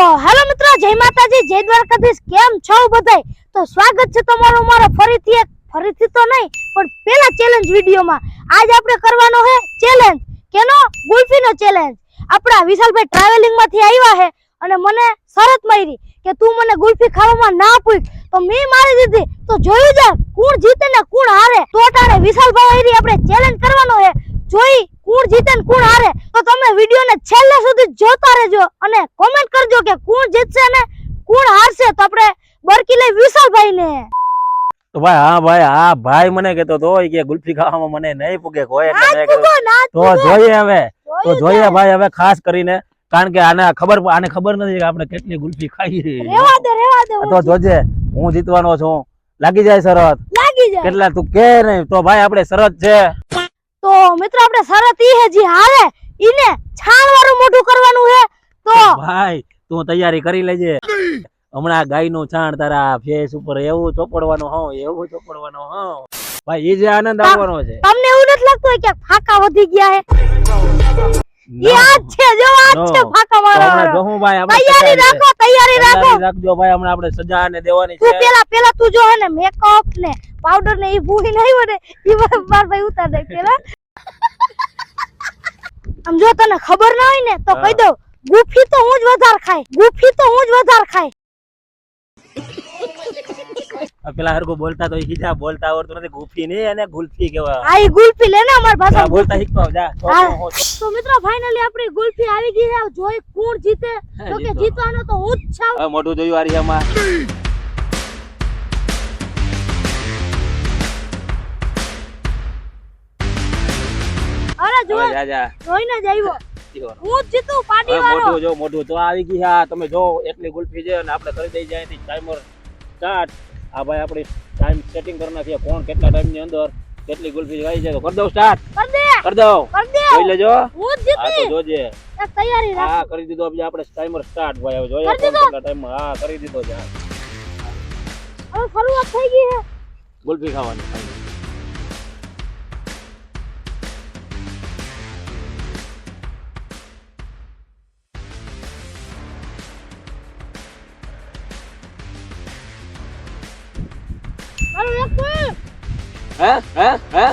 તો હેલો મિત્રો, જય માતાજી, જય દ્વારકાધીશ, કેમ છો બધાય તો સ્વાગત છે તમારું મારો ફરીથી એક, ફરીથી તો નહીં, પણ પેલા ચેલેન્જ વિડીયોમાં. આજ આપણે કરવાનો છે ચેલેન્જ કેનો? ગુલ્ફીનો ચેલેન્જ આપણા વિશાલભાઈ ટ્રાવેલિંગમાંથી આવ્યા છે અને મને શરત મારી કે તું મને ગુલ્ફી ખાવામાં ના પૂછ. તો મેં મારી દીધી. તો જોયું જા કોણ જીતે ને કોણ હારે? તો તારે વિશાલભાઈ આવી આપણે ચેલેન્જ કરવાનો છે. જોઈ કોણ જીતે ને કોણ હારે? તો તમે વિડીયોને છેલ્લે સુધી જોતા રહેજો અને કોમેન્ટ કરજો કે કોણ જીતશે ને કોણ હારશે તો આપણે બરકી લઈ વિશાલભાઈ ને તો ભાઈ હા ભાઈ હા ભાઈ મને કેતો તો કે ગુલ્ફી ખાવામાં મને નહીં પૂગે કોઈ એટલે તો જોઈએ હવે તો જોઈએ ભાઈ હવે ખાસ કરીને કારણ કે આને ખબર આને ખબર નથી કે આપણે કેટલી ગુલ્ફી ખાઈ રેવા દે રેવા દે તો જોજે હું જીતવાનો છું. લાગી જાય શરત. લાગી જાય. કેટલા તું કે નહીં તો ભાઈ આપણે શરત છે. મિત્રો આપણે શરત ઈ હે જી હારે ઈને છાણ વાળું મોઢું કરવાનું હે. તો ભાઈ તું તૈયારી કરી લેજે. હમણાં ગાયનું છાણ તારા ફેસ ઉપર એવું ચોપડવાનું હો એવું ચોપડવાનું હો. ભાઈ એ જે આનંદ આવવાનો છે. તમને એવું નથી લાગતું કે ફાકા વધી ગયા હે? ઈ આ છે જો આજ છે ફાકા હમણાં ભાઈ તૈયારી રાખો તૈયારી રાખો. રાખજો ભાઈ હમણાં આપણે સજા ને દેવાની તું છે. પેલા પેલા તું જો હે ને મેકઅપ ને પાવડર ને ઈ ભૂલી નહીં વડે માર માર ભાઈ ઉતાર દે પેલા આમ જો તને ખબર ના હોય ને તો કહી દઉં ગુફી તો હું જ વધારે ખાય ગુફી તો હું જ વધારે ખાય. પેલા હરકો બોલતા તો હીજા બોલતા આવડતું નથી ગુફી નહીં અને ગુલ્ફી કેવા આ ગુલ્ફી લે ને અમાર ભાષા બોલતા શીખતો જા તો મિત્રો ફાઇનલી આપણી ગુલ્ફી આવી ગઈ છે જોઈ કોણ જીતે? તો કે જીતવાનો તો હું જ છું. મોટું જોયું આરી અરે જો હવે જા જા. જોઈને જ આવ્યો જીવવાનો. હું જીતું પાર્ટી વાળો. મોઢું જો મોઢું તો આવી ગઈ હા. તમે જો એટલી ગુલ્ફી છે અને આપણે કરી દઈ જાય ટાઈમર સ્ટાર્ટ આ ભાઈ આપણી ટાઈમ સેટિંગ કરી નાખીએ. કોણ કેટલા ટાઈમની અંદર કેટલી ગુલ્ફી આવી જાય તો કરી દઉં સ્ટાર્ટ કર દે. કરી દઉં. કર દે. જોઈ લેજો. હું જ તો જોજે. તૈયારી રાખ. હા કરી દીધો આપણે ટાઈમર સ્ટાર્ટ ભાઈ. હવે જોઈએ કરી કોણ દીધો? કેટલા ટાઈમ હા કરી દીધો છે. હવે શરૂઆત થઈ ગઈ છે. ગુલ્ફી ખાવાની. મારું એક મિનિટ. હે હે હે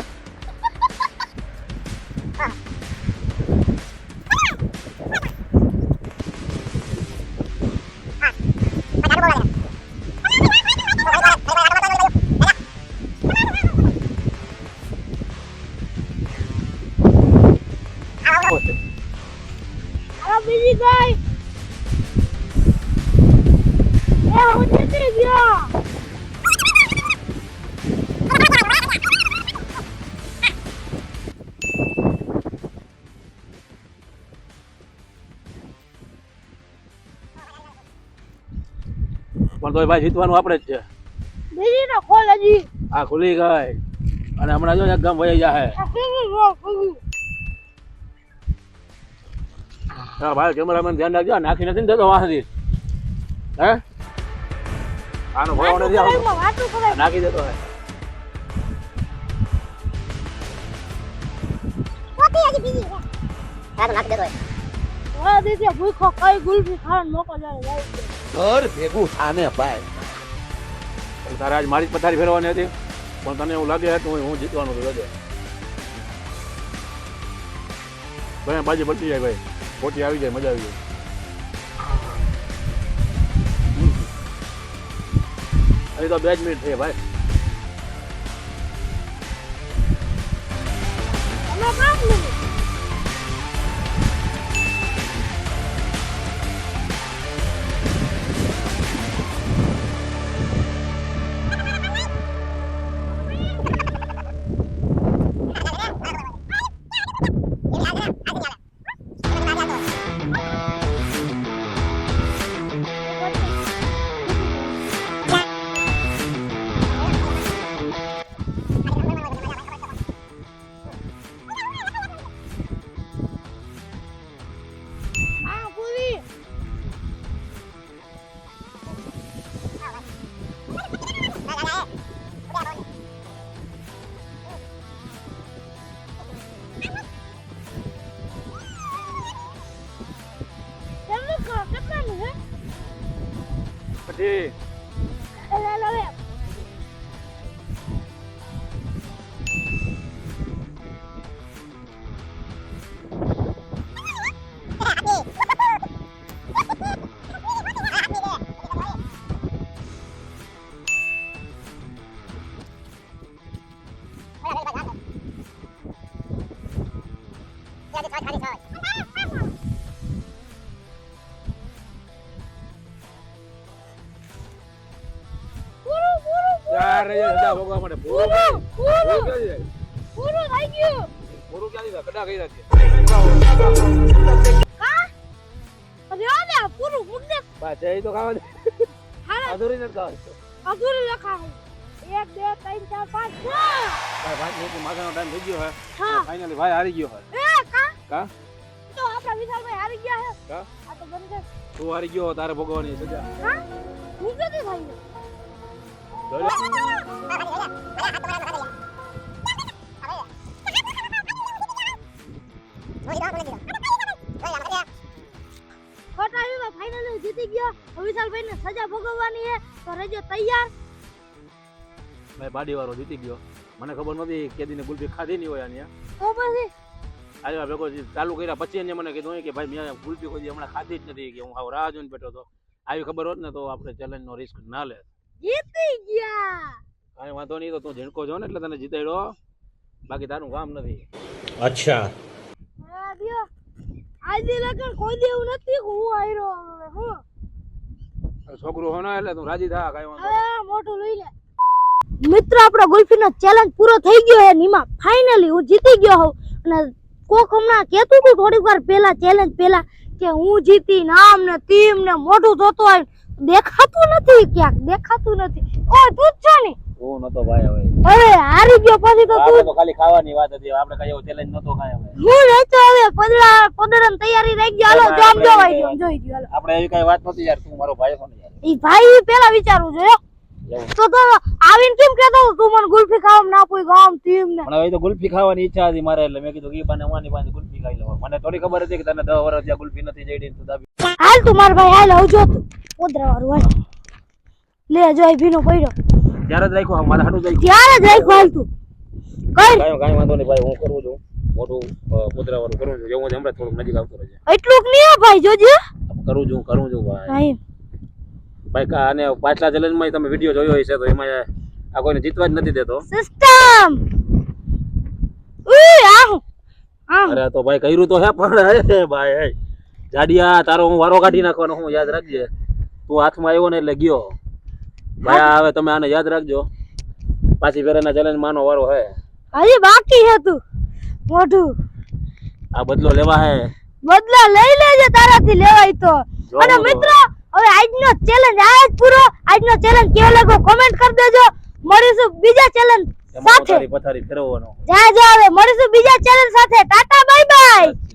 હવે બીજી ગઈ પણ તોય ભાઈ જીતવાનું આપણે જ છે. બીજી ને ખોલ હજી. આ ખુલી ગઈ અને હમણાં જો એકદમ વહી જાય. હા ભાઈ કેમેરામેન ધ્યાન રાખજો. નાખી નથી ને દેતો વાંસથી. હે? આનો વાતું નથી આવતો. વાતું કરાય. આ નાખી દેતો હે. હા દીદી ભૂખો કઈ ગુલ્ફી ખાવાનો મોકો જાય. ઘર ભેગું થાને ભાઈ તારે આજ મારી પથારી ફેરવાની હતી પણ તને એવું લાગે કે હું જીતવાનું છું લાગે ભાઈ બાજી બચી જાય ભાઈ ખોટી આવી જાય મજા આવી જાય હજી તો બે જ મિનિટ થઈ ભાઈ નથી એટલે એટલે હવે ચાર ભોગવા માટે પૂરું પૂરું થઈ ગયું. પૂરું ક્યાં છે? કડા કઈ રાખી પૂરું મુદ્દે પાછા એ તો ખાવા દે. અધૂરી નથી ખાવા અધૂરું એક બે ત્રણ ચાર પાંચ. છ ભાઈ પાંચ મિનિટ માથાનો ટાઈમ થઈ ગયો હે. હા. ફાઇનલી ભાઈ હારી ગયો હે. એ કા? કા? તો આપણા વિશાલભાઈ હારી ગયા હે. કા? આ તો હારી ગયો તારે ભોગવવાની સજા હા? ખોટા ફાઇનલી જીતી ગયો. વિશાલભાઈને સજા ભોગવવાની છે. તો રહેજો તૈયાર. ભાઈ બાડીવાળો જીતી ગયો. મને ખબર નથી કેદીને ગુલ્ફી ખાધી નહીં હોય આની તો પછી? આજે ભેગો ચાલુ કર્યા પછી એને મને કીધું કે ભાઈ મેં ગુલ્ફી કોઈ હમણાં ખાધી જ નથી. કે હું આવ રાહ જોઈને બેઠો હતો. આવી ખબર હોત ને તો આપણે ચેલેન્જ નો રિસ્ક ના લે જીતી ગયા. કાઈ વાંધો નહીં તો તું ઝીણકો છો ને એટલે તને જીતાડ્યો. બાકી તારું કામ નથી. અચ્છા. આજે લગન કોઈ દેવું નથી હું આયરો હો. છોકરું હોનો એટલે તું રાજી થા કાઈ વાંધો મોટું લઈ લે. મિત્રો આપણો ગુલ્ફીનો ચેલેન્જ પૂરો થઈ ગયો હે નિમા. ફાઇનલી હું જીતી ગયો હોઉં. અને કોક હમણાં કેતું હતું થોડીક વાર પેલા ચેલેન્જ પહેલા કે હું જીતી નામ ને ટીમ ને મોઢું જોતો હોય દેખાતું નથી ક્યાંક દેખાતું નથી. ઓ તું જ છો ને? હું નતો ભાઈ હવે. હવે હારી ગયો પછી તો તું ખાલી ખાવાની વાત હતી. આપણે કઈ એવો ચેલેન્જ નતો ખાય હવે. હું રહેતો હવે પદરા પદરાની તૈયારી રહી ગયો હાલો જોમ જોવાઈ ગયો જોઈ ગયો હાલો. આપણે એવી કઈ વાત નતી યાર. તું મારો ભાઈ છો યાર. ઈ ભાઈ પેલા વિચારવું જોઈએ. તો તો આવીને કેમ કહેતો તું મને ગુલ્ફી ખાવા ના કોઈ ગામ ટીમ ને. પણ હવે તો ગુલ્ફી ખાવાની ઈચ્છા હતી મારે એટલે મેં કીધું કે બને માની પાસે ગુલ્ફી ખાઈ લેવા મને થોડી ખબર હતી કે તને 10 વર્ષ ત્યાં ગુલ્ફી નથી જઈ તું દાબી હાલ તું માર ભાઈ હાલ આવજો તું. ઓદરા વાળું હાલ. લે જો અહીં ભીનો પડ્યો. ત્યારે જ રાખ્યો મારા હાડું જાય ત્યારે જ રાખ્યો હાલ તું. કઈ? કઈ કઈ વાંધો નહીં ભાઈ હું કરું છું. મોટું કુતરા વાળું કરું છું. જેવું હમણાં થોડુંક નજીક આવતો રહેજે. એટલું જ નહીં ભાઈ જોજે. કરું છું કરું છું ભાઈ. ભાઈ અને પાછલા ચેલેન્જમાં તમે વીડિયો જોયો હશે તો એમાં આ કોઈને જીતવા જ નથી દેતો. સિસ્ટમ અરે તો ભાઈ કર્યું તો હે પણ ભાઈ જાડિયા તારો હું વારો કાઢી નાખવાનો હું યાદ રાખજે. તું હાથમાં આવ્યો ને એટલે ગયો. ભાઈ હવે તમે આને યાદ રાખજો. પાછી ફેરાના ચેલેન્જ માનો વારો હે. હજી બાકી હે તું. મોઢું. આ બદલો લેવા હે. બદલા લઈ લેજે તારાથી લેવાય તો. અને મિત્રો હવે આજનો ચેલેન્જ આ જ પૂરો. આજનો ચેલેન્જ કેવો લાગ્યો કોમેન્ટ કરી દેજો. મળીશું બીજા ચેલેન્જ સાથે. પથારી ફેરવવાનો. જા જા હવે. મળીશું બીજા ચેલેન્જ સાથે. Tata bye bye